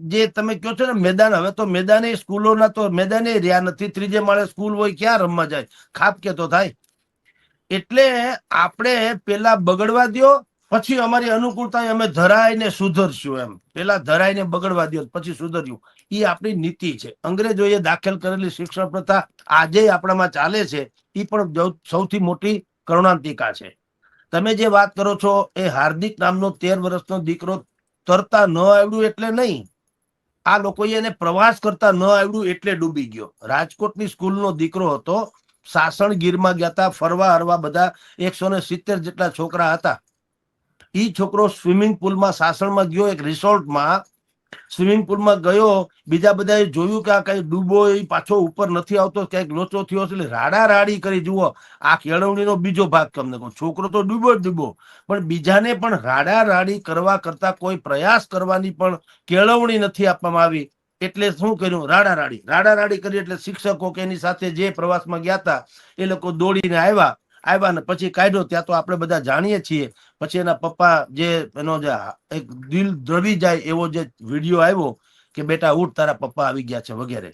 જે તમે કહો છો ને મેદાન, હવે તો મેદાને સ્કૂલોના તો મેદાને રહ્યા નથી. ત્રીજે માળે સ્કૂલ હોય ક્યાં રમવા જાય? ખાપ કે તો થાય. એટલે આપણે પેલા બગડવા દ્યો, પછી અમારી અનુકૂળતા અમે ધરાઈને સુધરશું એમ. પેલા ધરાઈને બગડવા દ્યો, પછી સુધર્યું. એ આપણી નીતિ છે. અંગ્રેજોએ દાખલ કરેલી શિક્ષણ પ્રથા આજે આપણામાં ચાલે છે. એ પણ સૌથી મોટી કરુણાંતિકા છે. તમે જે વાત કરો છો, એ હાર્દિક નામનો તેર વર્ષનો દીકરો તરતા ન આવડ્યું એટલે નહીં. આ લોકોએ એને પ્રવાસ કરતા ન આવડ્યું એટલે ડૂબી ગયો. રાજકોટની સ્કૂલનો દીકરો હતો, સાસણ ગીરમાં ગયા હતા, ફરવા હરવા બધા, એકસો ને સિત્તેર જેટલા છોકરા હતા. ઈ છોકરો સ્વિમિંગ પુલમાં સાસણમાં ગયો, એક રિસોર્ટમાં સ્વિમિંગ પુલમાં ગયો, બીજા બધાએ જોયું કે આ કઈ ડૂબો એ પાછો ઉપર નથી આવતો, ક્યાંક લોચો થયો એટલે રાડા રાડી કરી, જુઓ, આ કેળવણીનો બીજો ભાગ તમને કહું. છોકરો તો ડૂબો ડૂબો, પણ બીજાને પણ રાડા રાડી કરવા કરતા કોઈ પ્રયાસ કરવાની પણ કેળવણી નથી આપવામાં આવી. એટલે શું કર્યું? રાડા રાડી રાડા રાડી કરી એટલે શિક્ષકો કે એની સાથે જે પ્રવાસમાં ગયા હતા એ લોકો દોડીને આવ્યા. આવ્યા ને પછી કાઢ્યો, ત્યાં તો આપણે બધા જાણીએ છીએ. પછી એના પપ્પા જે એનો જે એક દિલ દ્રવી જાય એવો જે વીડિયો આવ્યો કે બેટા ઉઠ, તારા પપ્પા આવી ગયા છે વગેરે.